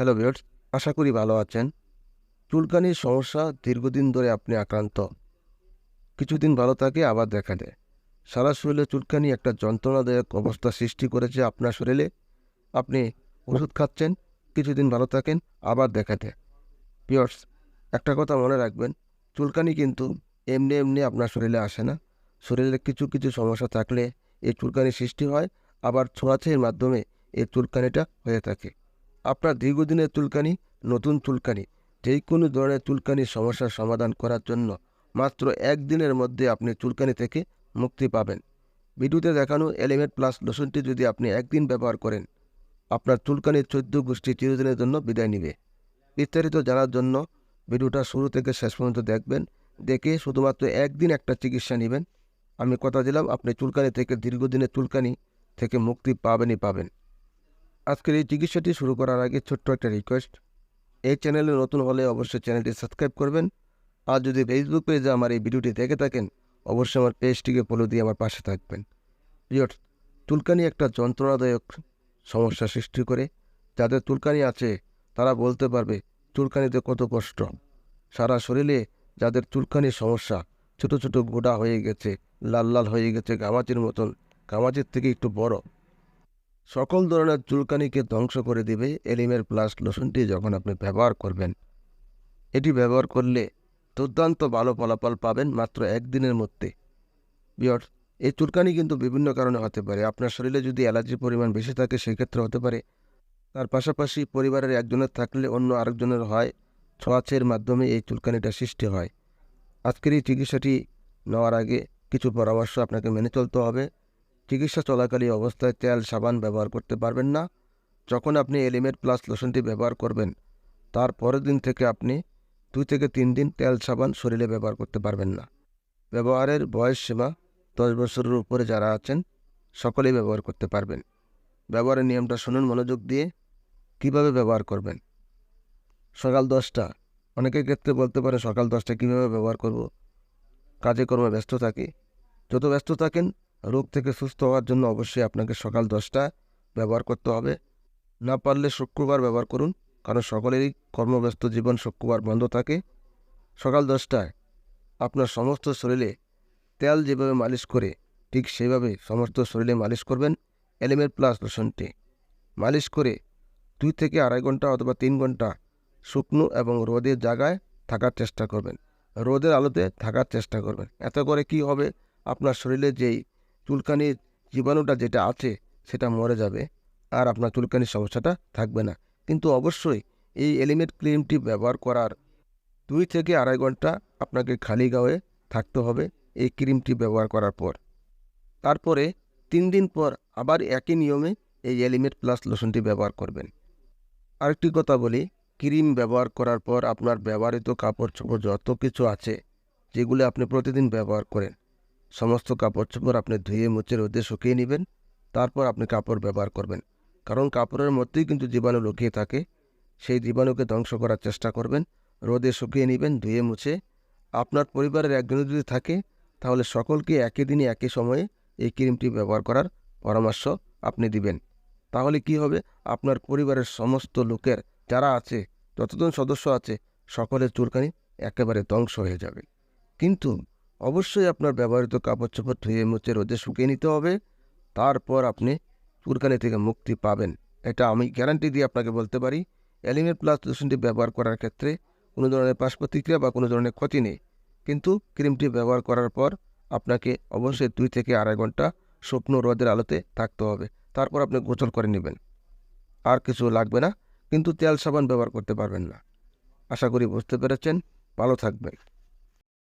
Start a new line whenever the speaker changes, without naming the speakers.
Hello viewers, আশা করি ভালো আছেন। চুলকানির সমস্যা দীর্ঘদিন ধরে আপনি আক্রান্ত। কিছুদিন ভালো থাকে, আবার দেখা দেয়। সারা শরীরে চুলকানি একটা যন্ত্রণাদায়ক অবস্থা সৃষ্টি করেছে আপনার শরীরে। আপনি ওষুধ খাচ্ছেন, কিছুদিন ভালো থাকেন, আবার দেখা দেয়। ভিউয়ার্স, একটা কথা মনে রাখবেন, চুলকানি কিন্তু এমনি এমনি আপনার শরীরে আসে না। শরীরে কিছু কিছু সমস্যা থাকলে এই চুলকানি সৃষ্টি হয়, আবার ছোঁয়াছের মাধ্যমে এই চুলকানিটা হয়ে থাকে। আপনার দীর্ঘদিনের চুলকানি, নতুন চুলকানি যেই কোনো ধরনের চুলকানির সমস্যার সমাধান করার জন্য মাত্র একদিনের মধ্যে আপনি চুলকানি থেকে মুক্তি পাবেন। ভিডিওতে দেখানো এলিমেন্ট প্লাস লোশনটি যদি আপনি একদিন ব্যবহার করেন, আপনার চুলকানির চোদ্দ গোষ্ঠী চিরদিনের জন্য বিদায় নিবে। বিস্তারিত জানার জন্য ভিডিওটা শুরু থেকে শেষ পর্যন্ত দেখবেন, দেখে শুধুমাত্র একদিন একটা চিকিৎসা নেবেন। আমি কথা দিলাম, আপনি চুলকানি থেকে দীর্ঘদিনের চুলকানি থেকে মুক্তি পাবেনই পাবেন। আজকের এই চিকিৎসাটি শুরু করার আগে ছোট্ট একটা রিকোয়েস্ট এই চ্যানেলে নতুন হলে অবশ্যই চ্যানেলটি সাবস্ক্রাইব করবেন। আর যদি ফেসবুক পেজে আমার এই ভিডিওটি দেখে থাকেন, অবশ্যই আমার পেজটিকে ফলো দিয়ে আমার পাশে থাকবেন। ভিউয়ার্স চুলকানি একটা যন্ত্রণাদায়ক সমস্যা সৃষ্টি করে, যাদের চুলকানি আছে, তারা বলতে পারবে, চুলকানিতে কত কষ্ট। সারা শরীরে যাদের চুলকানির সমস্যা, ছোট ছোট গোড়া হয়ে গেছে, লাল লাল হয়ে গেছে, গামাচির মতন, গামাচির থেকে একটু বড়। সকল ধরনের চুলকানিকে ধ্বংস করে দিবে এলিমের প্লাস লোশনটি যখন আপনি ব্যবহার করবেন। এটি ব্যবহার করলে দুর্দান্ত ভালো ফলাফল পাবেন মাত্র একদিনের মধ্যে। বিয়র এই চুলকানি কিন্তু বিভিন্ন কারণে হতে পারে। আপনার শরীরে যদি অ্যালার্জির পরিমাণ বেশি থাকে, সেক্ষেত্রে হতে পারে। তার পাশাপাশি পরিবারের একজনের থাকলে অন্য আরেকজনের হয়, ছোঁয়াচের মাধ্যমে এই চুলকানিটা সৃষ্টি হয়। আজকের এই চিকিৎসাটি নেওয়ার আগে কিছু পরামর্শ আপনাকে মেনে চলতে হবে। চিকিৎসা চলাকালীন অবস্থায় তেল, সাবান ব্যবহার করতে পারবেন না। যখন আপনি এলিমেট প্লাস লোশনটি ব্যবহার করবেন, তার পরের দিন থেকে আপনি দুই থেকে তিন দিন তেল, সাবান শরীরে ব্যবহার করতে পারবেন না। ব্যবহারের বয়স সীমা দশ বছরের উপরে যারা আছেন, সকলেই ব্যবহার করতে পারবেন। ব্যবহারের নিয়মটা শুনুন, মনোযোগ দিয়ে কীভাবে ব্যবহার করবেন। সকাল দশটা। অনেকের ক্ষেত্রে বলতে পারে, সকাল দশটা কীভাবে ব্যবহার করব? কাজে কর্মে ব্যস্ত থাকি। যত ব্যস্ত থাকেন রোগ থেকে সুস্থ হওয়ার জন্য অবশ্যই আপনাকে সকাল দশটা ব্যবহার করতে হবে। না পারলে শুক্রবার ব্যবহার করুন, কারণ সকলেরই কর্মব্যস্ত জীবন শুক্রবার বন্ধ থাকে। সকাল দশটায় আপনার সমস্ত শরীরে তেল যেভাবে মালিশ করে, ঠিক সেইভাবে সমস্ত শরীরে মালিশ করবেন। এলিমেন্ট প্লাস লোশনটি মালিশ করে দুই থেকে আড়াই ঘণ্টা অথবা তিন ঘণ্টা শুকনো এবং রোদের জায়গায় থাকার চেষ্টা করবেন। রোদের আলোতে থাকার চেষ্টা করবেন। এত করে কি হবে? আপনার শরীরে যেই চুলকানির জীবাণুটা যেটা আছে, সেটা মরে যাবে আর আপনার চুলকানির সমস্যাটা থাকবে না। কিন্তু অবশ্যই এই এলিমেট ক্রিমটি ব্যবহার করার দুই থেকে আড়াই ঘণ্টা আপনাকে খালি গায়ে থাকতে হবে এই ক্রিমটি ব্যবহার করার পর। তারপরে তিন দিন পর আবার একই নিয়মে এই এলিমেট প্লাস লোশনটি ব্যবহার করবেন। আরেকটি কথা বলি, ক্রিম ব্যবহার করার পর আপনার ব্যবহৃত কাপড় চোপড় যত কিছু আছে, যেগুলো আপনি প্রতিদিন ব্যবহার করেন সমস্ত কাপড় চোপড় আপনি ধুয়ে, মুছে, রোদে শুকিয়ে নেবেন। তারপর আপনি কাপড় ব্যবহার করবেন। কারণ কাপড়ের মধ্যেই কিন্তু জীবাণু লুকিয়ে থাকে। সেই জীবাণুকে ধ্বংস করার চেষ্টা করবেন। রোদে শুকিয়ে নেবেন, ধুয়ে, মুছে। আপনার পরিবারের একজনের যদি থাকে, তাহলে সকলকে একই দিনে, একই সময়ে এই ক্রিমটি ব্যবহার করার পরামর্শ আপনি দিবেন। তাহলে কি হবে? আপনার পরিবারের সমস্ত লোকের যারা আছে, যতজন সদস্য আছে, সকলের চুলকানি একেবারে ধ্বংস হয়ে যাবে। কিন্তু অবশ্যই আপনার ব্যবহৃত কাপড় চোপড় ধুয়ে মুছে রোদে শুকিয়ে নিতে হবে। তারপর আপনি চুলকানি থেকে মুক্তি পাবেন। এটা আমি গ্যারান্টি দিয়ে আপনাকে বলতে পারি। এলিমেন্ট প্লাস লোশনটি ব্যবহার করার ক্ষেত্রে কোনো ধরনের পাশ প্রতিক্রিয়া বা কোনো ধরনের ক্ষতি নেই। কিন্তু ক্রিমটি ব্যবহার করার পর আপনাকে অবশ্যই দুই থেকে আড়াই ঘণ্টা শুকনো রোদের আলোতে থাকতে হবে। তারপর আপনি গোসল করে নেবেন। আর কিছু লাগবে না, কিন্তু তেল সাবান ব্যবহার করতে পারবেন না। আশা করি বুঝতে পেরেছেন। ভালো থাকবেন।